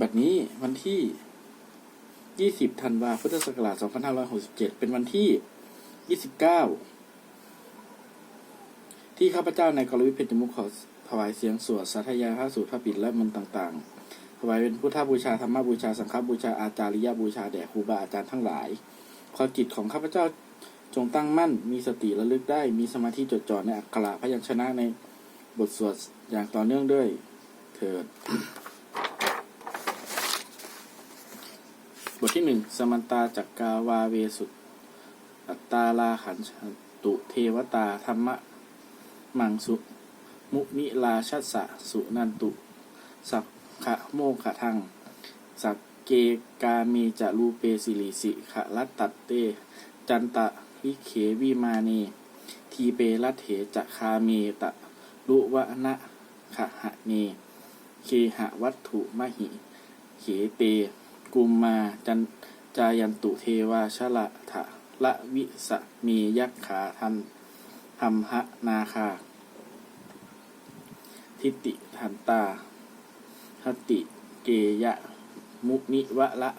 บัดนี้วันที่ 20 ธันวาคม พุทธศักราช 2567 เป็นวันที่ 29 ที่ข้าพเจ้าในกรวิเพชรมุขขอถวายเสียงสวดสาธยายพระสูตรพระปิฎและมนต์ต่างๆถวายเป็นพุทธบูชาธรรมบูชาสังฆบูชาอาจาริยบูชาแด่ครูบาอาจารย์ทั้งหลายขอจิตของข้าพเจ้าจงตั้งมั่น มีสติระลึกได้ มีสมาธิจดจ่อในอักขระพยัญชนะในบทสวดอย่างต่อเนื่องด้วย เถิด บทที่หนึ่งสมันตาจักกาวาเวสุตอัตตาลาขันตุเทวตาธรรมะมังสุมุนิลาชัสสะสุนันตุ สักขะโมขะทัง สักเกกามีจะรูเปสิริสิขะรัตตัตเต จันตะวิเขวิมาเน ทีเปรัตเถจะคาเมตะลุวะนะขะหะเน เคหะวัตถุมหิ เขเต กุมมาจันจายันตุเทวาชละทะละวิสมียักขาทันธรรมหนาคา ทิติทันตาหติเกยะ มุนิวะละ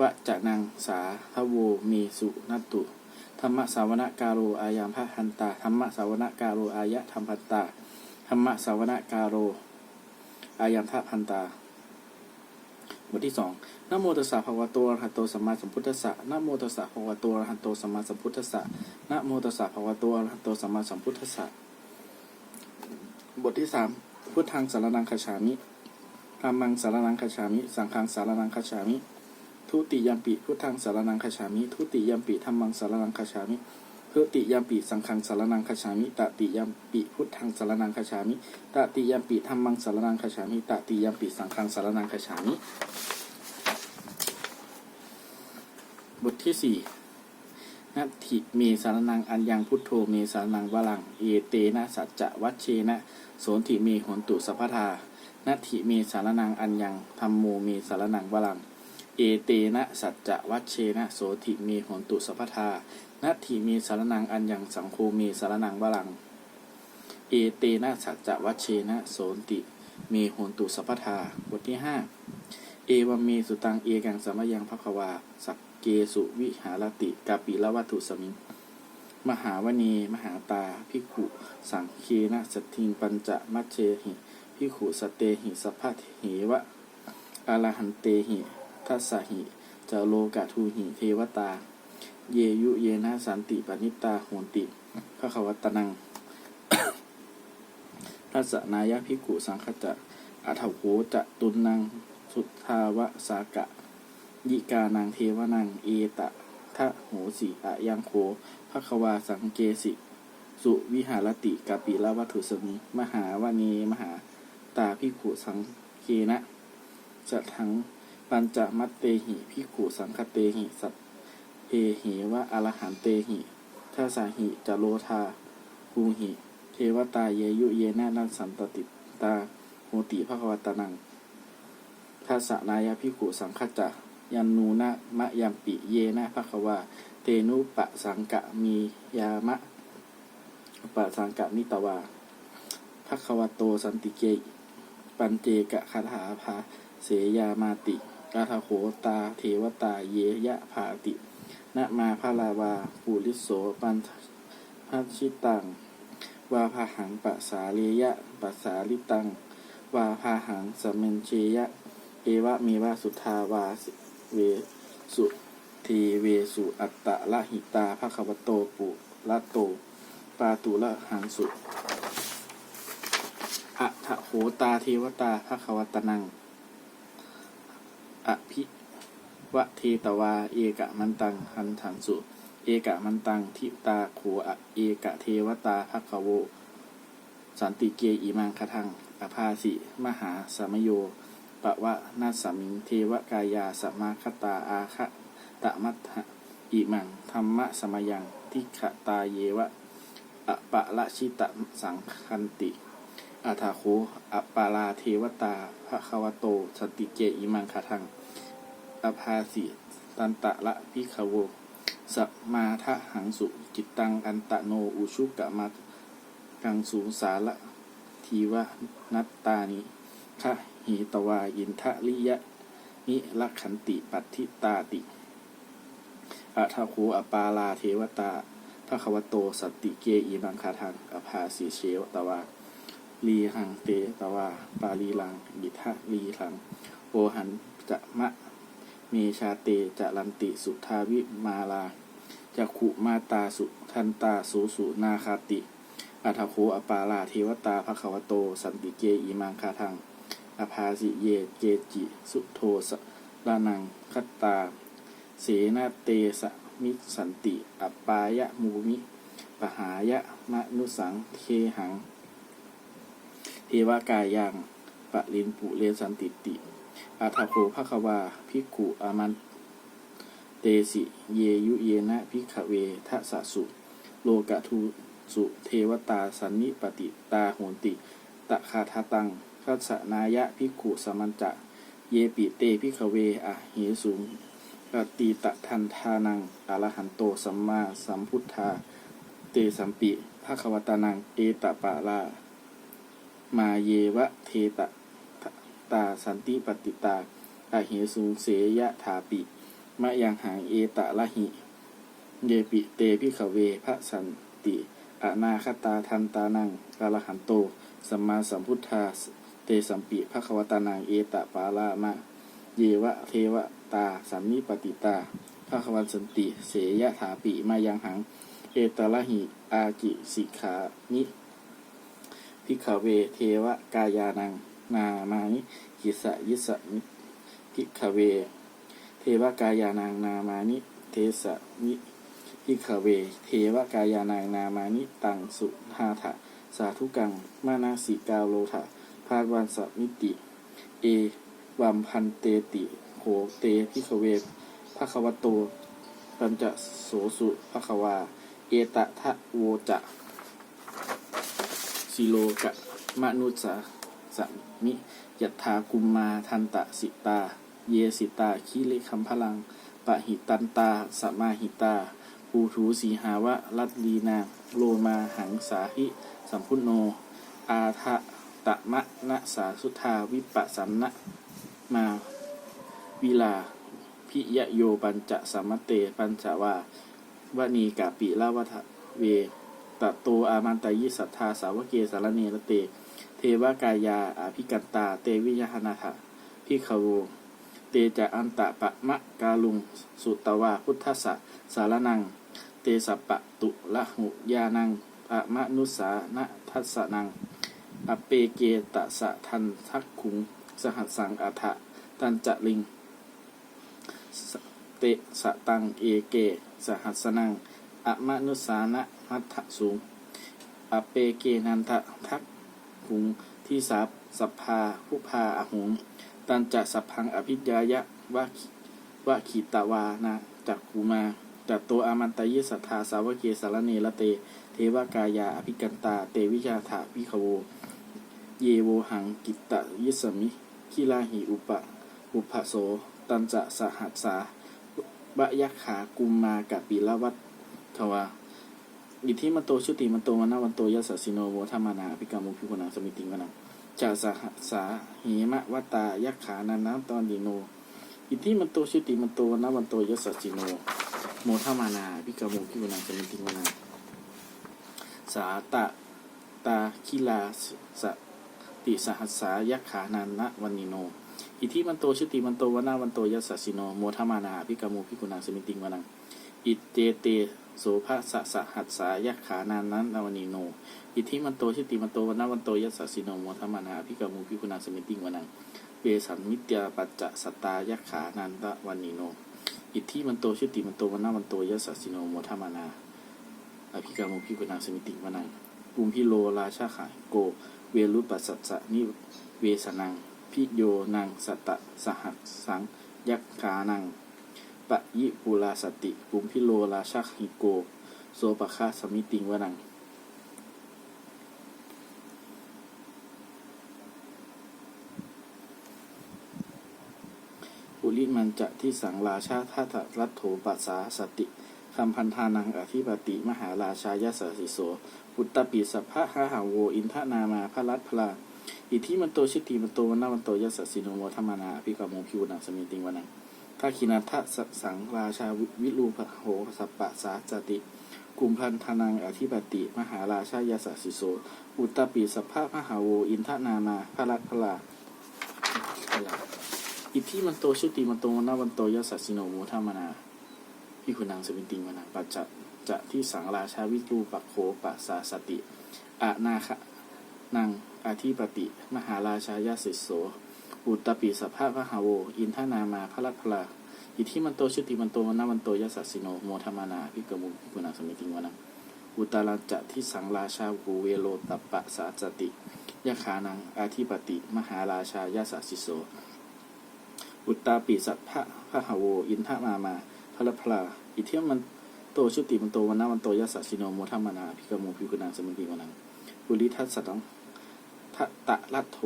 วะจะนังสาทโวเมสุนัตตุ ธรรมสาวนการโรอายามพะหันตา ธรรมสาวนการโรอายะธรรมพันตา ธรรมสาวนการโรอายามทะพันตา บทที่สองนะโมตัสสะภะควะโตอะระหะโตสัมมาสัมพุทธัสสะนะโมตัสสะภะควะโตอะระหะโตสัมมาสัมพุทธัสสะนะโมตัสสะภะควะโตอะระหะโตสัมมาสัมพุทธัสสะบทที่สามพุทธังสารนังคาฉามิธรรมังสารนังคาฉามิ สังฆังสารนังคาฉามิ ทุติยัมปิ พุทธังสารนังคาฉามิ ทุติยัมปิธรรมังสารนังคาฉามิ ทุติยัมปิสังฆังสารนังคาฉามิตติยัมปิพุทธังสารนังคาฉามิตติยัมปิธรรมังสารนังคาฉามิตติยัมปิสังฆังสารนังคาฉามิ บทที่สี่นัตถิเมสารนังอัญญังพุทโธเมสารนังวลัง เอเตนะสัจจะวัชเชนะโสนถิเมหนตุสัพพทานัตถิเมสารนังอัญญังธรรมโมเมสารนังวลัง เอเตนะสัจจะวัชเชนะโสถิเมหนตุสัพพทา นัตถิเมสารนังอัญญังสังโฆเมสารนังวลัง เอเตนะสัจจะวัชเชนะโสนติเมหนตุสัพพทาบทที่ห้าเอวเมสุตังเอกังสมยังภควา สักเกสุวิหารติกาปิละวัตถุสมิงมหาวเนมหาตาพิขุสังเคนะสตทิงปัญจมัชเชหิพิขุสเตหิสัพพะเหวะอาลหันเตหิทัสสหิจโลกะทูหิเทวตา เยยุเยนะสันติปณิตาโหนติพระขวัตนังทัสนายะพิกขุสังคจะอัฏฐโขจะตุนนังสุทาวะสากะ ยิกานังเทวนังเอตะทะโหสีอะยังโคภควาสังเกสิ สุวิหารติกาปิละวัตถุสมิมหาวเนมหาตาพิขุสังเคนะสัทถังปัญจมัตเตหิพิขุสังคเตหิสัต หวะอรหันเตหิทัสสาหิจโลธาภูหิ เทวตาเยยุเยนะนันสันตติตาโหติภควตานังทัสสะนายพิขุสังคจะยันนูนะมะยัมปิเยนะภควาเตนุปะสังกะมียามะปะสังกะนิตวาภควโตสันติเกปันเจกะคาถาภาเสยามาติกาทโขตาเทวตาเยยะภาติ นะมาพาลาวาปุริโสปันพัชิตัง วาพาหังปะสาเลียะปะสาลิตัง วาพาหังสมเมนเชยะ เอวะเมวะสุทาวาสเวสุทีเวสุอัตตะละหิตาภควโตปุละโต ปาตุละหังสุอะทะโหตาเทวตาภควตนังอภิ วะเทตวา เอกะมันตังหันถันสุ เอกะมันตังทิตาโขอะเอกะเทวตาภคโว สันติเกอิมังคทังอภาสิ มหาสมโยปะวะนาสมิง เทวกายาสมาคตาอาคะตะมัตถะอิมังธรรมะสมยังทิขตาเยวะอปะละชิตะสังคันติอาทาโคอปาลาเทวตาภะควโตสนติเกอิมังคทัง อภาสิตันตะละพิคโวสัมมาทะหังสุจิตตังอันตะโนอุชุกะมัตกังสูสาละทีวะนัตตานิคะหิตวายินทะลิยะนิลักขันติปัตทิตาติอัทาคูอปาลาเทวตาภะควโตสัตติเกอีบังคาทังอภาสีเชวตวาลีหังเตตวาปาลีลังบิทะลีลังโอหันจะมะ มชาเตจะลันติสุทาวิมาลาจะขุมาตาสุทันตาสูสุนาคาติอัทโคอปาลาเทวตาภะคะวะโต สันติเกอีมังคาทังอภาสิเยเกจิ สุโทสะลานังคัตตา เสนาเตสะมิสันติอัปปายะมูมิ ปหายะมะนุสังเทหัง เทวากายังปะลินปุเรสันติติ อาทาโคภควาภิกุอามันเตสิ เยยุเยนะภิกขเวทะสะสุ โลกะทูสุเทวตาสันนิปติตาโหนติ ตะคาทาตังคัสนายะภิกุสมันจะเยปิเตภิกขเวอะเหสุงกติตะทันทานังอรหันโตสัมมาสัมพุทธา เตสัมปิภะควตานัง เอตปาลามาเยวะเทตะ ตา สันติปฏิตาอาเหสุเสยะถาปิ มะยังหางเอตะละหิ เยปิเตพิขเวพระสันติอนาคตาทันตานังกาลหันโต สัมมาสัมพุทธาเตสัมปิภควตานังเอตะปาลามะ เยวะเทวตาสันนิปติตาภควันสันติ เสยะถาปิมายังหัง เอตละหิ อากิสิกขานิ พิขเวเทวกายานัง นามานิกิสะยิสะมิพิขเว เทวกายานางนามานิ เทสะมิพิขเว เทวกายานางนามานิตังสุหาถะสาธุกัง มานาสิกาโลถะพาดวันสมิติ เอวัมพันเตติโหเตพิขเวภะควโตปัญจโสสุภะควา เอตะทะโวจะสิโลกะมนุสสา สมิยัตถากุมมาทันตะสิตา เยสิตาคิเลคัมพลัง ปะหิตันตาสมาหิตา ปูถูสีหาวะรัตลีนา โลมาหังสาหิ สัมพุโน อาทะตะมะนะสาสุทาวิปัสสันนะมาวิลาพิยโยปัญจะสัมเตปัญจวาวณีกาปิลาวัทเวตะโตอามันตายิสัทธาสาวกเกสารเนรเต เทวากายาอาภิกันตา เตวิยหนาถะพิขโวเตจะอันตะปะมะกาลุง สุตวาพุทธสะสารนัง เตสปะตุละหุยานังอะมะนุสานะทัสนัง อเปเกตะสะทันทักขุง สหัสสังอัฏฐะตันจะลิง เตสะตังเอเก สหัสนังอะมะนุสานะมัทธสูงอเปเกนันทะทัก หุงที่สัพสัพพาผู้พาอหุง ตันจะสัพพังอภิญญายะวะวะขิตวานาจักคูมาจัตโตอามันตยิสัทธาสาวกเกสารเนละเต เทวกายาอภิกันตา เตวิชาถาวิขโว เยโวหังกิตตยิสมิคิลาหิอุปะอุปโส ตันจะสหัสสาบะยักขากุมมากะปิละวัตทวา อิทธิมันโตชุติมันโตมนาวันโตยัสสะสิโนโวธรรมานาภิกามุพิกุณังสมิติงวนังจาสหสาเหมะวตายักขานันนตอนดิโน อิทธิมันโตชุติมันโตมนาวันโตยัสสะสิโนโมธรรมานาภิกามุพิกุณังสมิติงวนังสาตะตาคิลาสติสหัสสายักขานันนะวันนิโน อิทธิมันโตชุติมันโตวนาวันโตยัสสิโนโมธรรมานาภิกามุพิกุณังสมิติงวนัง อิเตเต โสภะสะสะหัสสายักขานานันนาวนีโน อิทธิมันโตชิติมันโตวันนาวันโตยัสสะสิโนโมทัมมนาพิกามูพิคุนาสมิติงวนังเวสันมิตยาปัจจะสตายักขานันตะวันีโน อิทธิมันโตชิติมันโตวันนาวันโตยัสสะสิโนโมทัมมนาอภิกามูพิคุนาสมิติงวนังกุมพิโลราชาขายโก เวรุปัสสัสะนิเวสนังพิโยนังสตตะสหัสสังยักขานัง ปะยิปุลาสติปุมพิโลราชาหิโกโสปะคาสมิติงวนัง ปุริมันจะที่สังราชาทัตรัตโถปัสสาสติคำพันธานังอธิปติมหาราชายาสสิโสปุตตปิสัพพะหาหาโว อินทนามาพระรัตพลาอิทิมันโตชิติมันโตวันนาวันโตยัสสิโนโมธรรมนาพิกาโมพิวนังสมิติงวันัง ทักขินาทะสสังราชาวิรูปโหสัปปะสาจติกุมพันธนังอธิปติ มหาราชายาสสิโส อุตตปิสภาพมหาโว อินทนามาพระลักพลาอิทธิมันโตชุติมันโตวันนาวันโตยัสสะสิโนโมธรรมนาพิคุณังสมินติงวันังปัจจจะที่สังราชาวิรูปโคปัสสาสติอานาคะนางอธิปติ มหาราชายาสิโส อุตตปิสภาพพหาโว อินทนามาพระลักพลาอิทธิมันโตชุติมันโตวนาวันโตยัสสะสิโนโมธรรมานาพิกมุพิกุณาสมิติงวนังอุตารัจะที่สังราชาภูเวโลตัปปะสาจติยะขานังอาธิปติ มหาราชายาสสิโส อุตตาปิสัพพะพหาโว อินทนามาพระลักพลาอิทธิมันโตชุติมันโตวันนาวันโตยัสสะสิโนโมธรรมานาพิกมุพิกุณาสมิติงวนังปุริทัสสตังทะตตะลัตโถ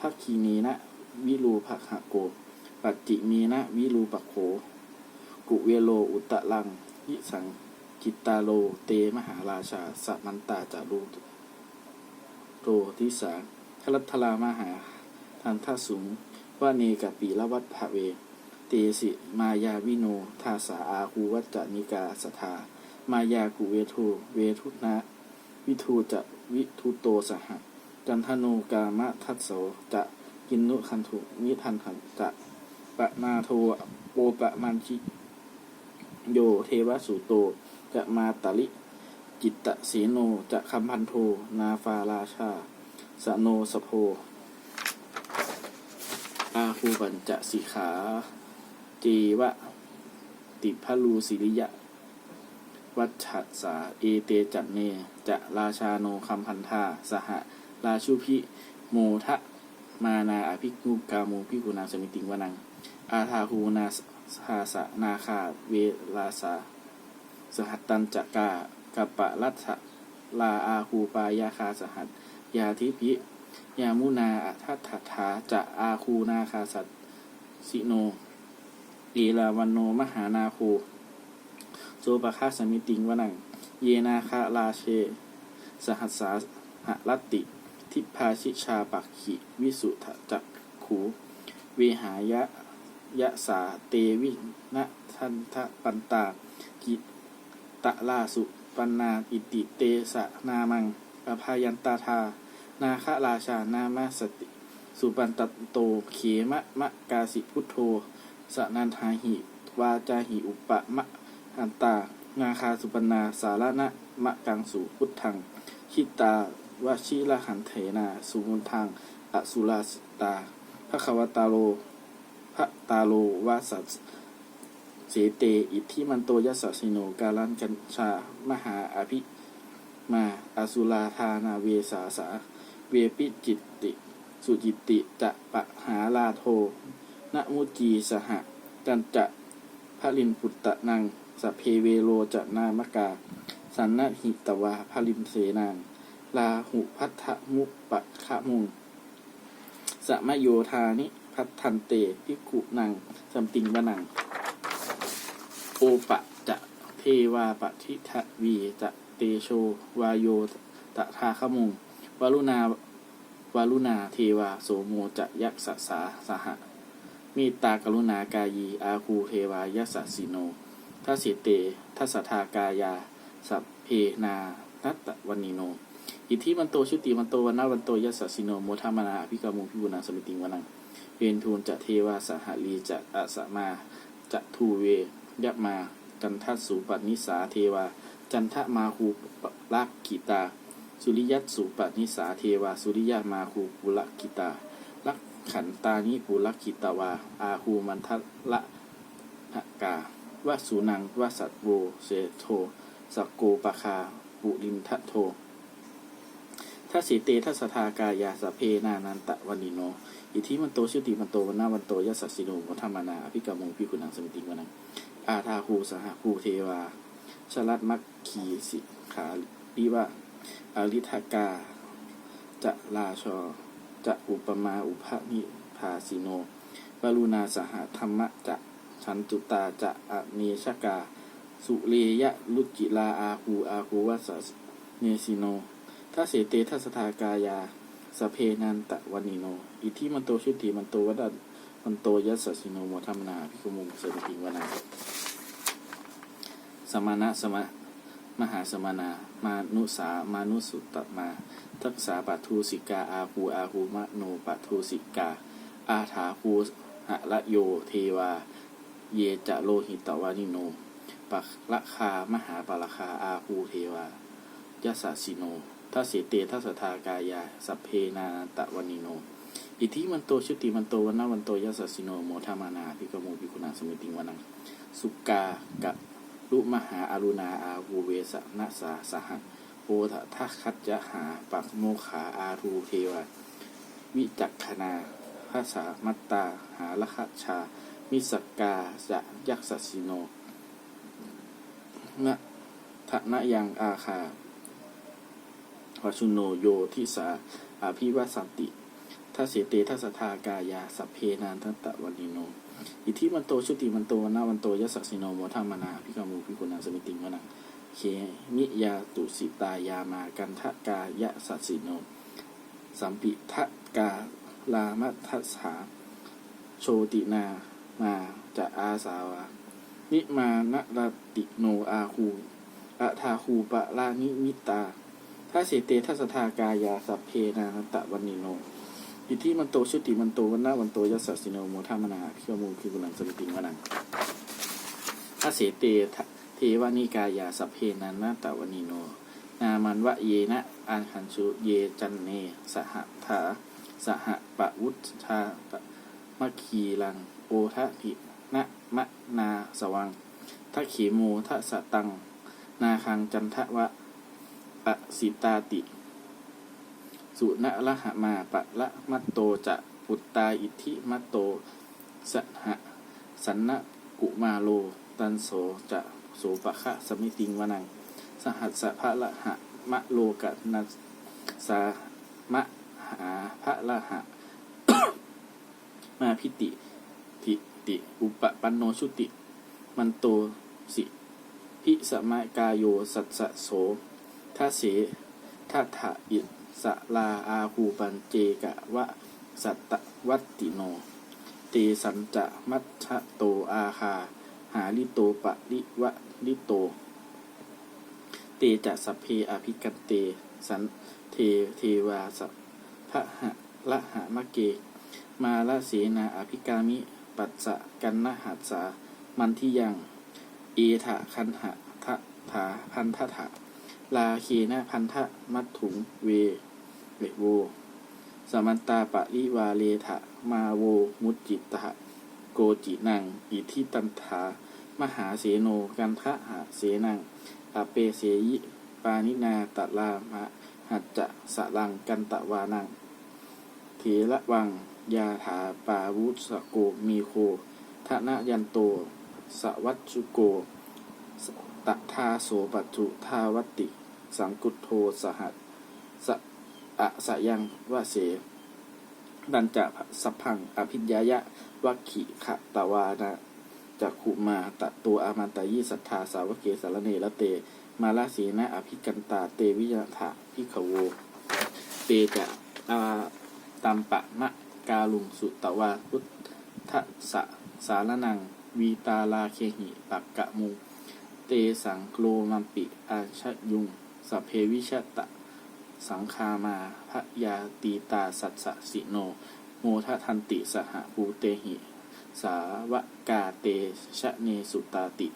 ทักคีนีนะ วิรูภหะโก ปัจจิมีนะ วิรูปะโข กุเวโล อุตตะลังยิสังจิตตาโล เตมหาราชาสัมันตาจารุโตทิสาคลัทลามหาทันทสุงวาเนกปีละวัตภเว เตสิมายาวิโน ทาสาอาคูวัจจนิกาสทามายากุเวทูเวทุนะ วิทูจะวิทุโตสหะ จันทโนกามะทัสโสจะกินนุคันถุมิทันหันจะปะนาโทโปปะมันชิโยเทวสุโต จะมาตาลิ จิตตะเสโนจะคัมพันโทนาฟาราชา สโนสโพอาคูปัญจะสิขาเจวะ ติพลูสิริยะ วัชชะสา เอเตจันเน จะราชาโนคัมพันธาสห ราชุพิโมทะมานาอภิกุกาโมพิกุณาสมิติงวนัง อาทาหูนาสาสะนาคาเวลาสาสหัตตันจักกากัปปะรัตถะลาอาคูปายาคาสหัตยาทิพิยามุนาอัทัถถาจะอาคูนาคาสัตสิโนเอลาวันโนมหานาคูโซปะคาสมิติงวนัง เยนาคาราเช สหัสสาหรัตติ ทิพาชิชาปักขิวิสุทธจักขูเวหายะยะสาเตวินะทันทะปันตากิตะลาสุปันนาอิติเตสะนามังอภายันตาทานาคราชานามาสติ สุปันตโตเขมะมะกาสิพุทโธสนันทาหิ วาจาหิอุปะมะอันตา นาคาสุปนาสารณะมะกังสุพุทธัง คิตา วชิละหันเถนาสุมุนทางอสุราสตาพระควตาโลพระตาโลวาสัสเสเต อิทธิมันโตยัสสสิโนกาลันกัญชา มหาอภิมาอสุราธานาเวสาสา เวปิจิตติ สุจิตติจะปะหาลาโทนมุจีสหะจันจะพระลินปุตตะนังสเพเวโรจะนามกา สันนหิตวาพระลินเสนาง ลาหุพัทธมุปปะขะมุงสมโยธานิพัทธันเตพิกุนังสัมติงวนัง โอปะจะเทวาปะทิทะวีจะเตโชวาโยตะทาขมุงวารุณาวารุณาเทวาโสโมจะยักษสาสหะมีตากรุณากายี อาคูเทวายัสสิโนทัสิเตทัสทากายา สัพเพนานัตตวันิโน อิทธิมันโตชุติมันโตวันนาวันโตยัสสสิโนโมทามนาพิกามุพิบุนาสมิติงวนังเวนทูลจะเทวาสหลีจะอาสมาจะทูเวยะมาจันทัสสุปนิสาเทวา จันทมาคูลักกิตา สุริยัตสุปนิสาเทวา สุริยามาคูปุลกิตาลักขันตานิปุลกิตาวา อาคูมันทละหกาวสุนังวสัตโวเสโทสกโกปคาปุรินทะโท ทัสสิเตทัสสทากายาสเพนานันตะวันิโน อิทิมันโตชุติมันโตวันนาวันโตยัสสสิโนมธรรมนาอภิกามงพิกุนังสมิติงวนังอาทาคูสหคูเทวาชลัดมักขีสิขาลิวะอริทากาจะลาชอจะอุปมาอุปนิภาสิโนวรุณาสหธรรมะจะชันตุตาจะอเนชกา สุเรยะลุจิลาอาคูอาคูวัสสเนสิโน ทัสเสเตทัสทากายาสเพนันตะวันิโน อิทิมันโตชุติมันโตวดันมันโตยัสสิโนโมทัมนาพิกมุงเสนติวนาสมานะสมะมหาสมานา มานุสามานุสุตมา ทักษาปัทูสิกาอาภูอาภูมะโนปัทูสิกา อาถาภูหะละโยเทวา เยจะโลหิตวานิโนปักละคามหาปละคาอาภูเทวายสสสิโน ทัสเสเตทัสสทากายา สัพเพนาตะวันิโน อิทิมันโตชุติมันโตวันนาวันโตยัสสสิโนโมทามานาพิกโมพิคุณาสมิติงวนัง สุกากะลุมหาอารุณาอาภูเวสนะสาสหัสโพธทัคัจจะหาปักโมขาอาทูเทวาวิจักขณาภาษามัตตา หาละคชา มิสกกาจะยักษสิโนนะทะนะยังอาคา วชุโนโยทิสาอาภิวสันติทัสเสเตทัสทากายาสัพเพนานทัตตะวันิโน อิทธิมันโตชุติมันโตวนาวันโตยัสสสิโนโมทามานาพิกามูพิกุณาสมิติงวนังเคมิยาตุสิตายามากันทะกายะสัสิโน สัมปิทะกาลามัทัสสาโชตินามาจะอาสาวานิมานรติโนอาคูอะทาคูปะลานิมิตา ถ้าเสเตทัสทากายาสัพเพนานันตะวันนิโนอิทธิมันโตชุติมันโตวันนาวันโตยัสสสิโนโมทามนาพิกามูพิกุลังสมิติงวนังถ้าเสเตทะเทวานิกายาสัพเพนานันตะวันนิโน นามันวะเยนะอันคันชุเยจันเนสหถาสหปะวุธาปะมะคีลังโอทะทินะมะนาสวังทะเขโมทะสะตัง นาคังจันทะวะ ปะสิตาติ สุนะละหะมาปะละมัตโตจะปุตตาอิทธิมัตโตสหะสันนะกุมาโล ตันโสจะโสปะคะสมิติงวนัง สหัสสะพระละหะมะโลกะนัสสามะหาพระละหะ มาพิติทิติ อุปปันโนชุติ มันโตสิ พิสมากายโย สัสสะโส ทัสเสทัทะอิสลาอาภูปันเจกะวะสัตวัตติโนเตสันจะมัชชะโตอาคา หาลิโตปะลิวะลิโต เตจะสัพเพอภิกันเต สันเทเทวาสัพพะหะละหะมะเก มาละเสนาอภิกามิ ปัสสะกันนะหัสสามันที่ยัง เอถะคันหะทะถาพันทะถะ ลาเคนะพันทะมัตถุงเวเวโว สมันตาปะริวาเลทะมาโว มุจจิตะโกจินัง อิทิตันถามหาเสโนกันทะหะเสนังอเปเสยิ ปานินาตะลามะหัจจะสะลังกันตะวานังเถระวัง ยาถาปาวุสโกมีโคทนะยันโต สวัชชุโกตทาโสปัจจุทาวัติ สังกุตโทสหัสสะอะสะยังวะเสดันจะสัพพังอภิญญายะวัคขิขะตวานะจักขุมาตะตัวอามันตายิสัทธาสาวกเกสารเนละเต มาลาสีนะอภิกันตาเตวิยถาพิขโวเตจะอาตัมปะมะกาลุงสุตวาพุทธสะสารนัง วีตาลาเคหิปักกะมุ เตสังโกลมัมปิอาชยุง สัพเพวิชตะ สังคามาพะยาตีตาสัสสะสิโน โมทะทันติสหภูเตหิ สาวกาเตชะเนสุตาติ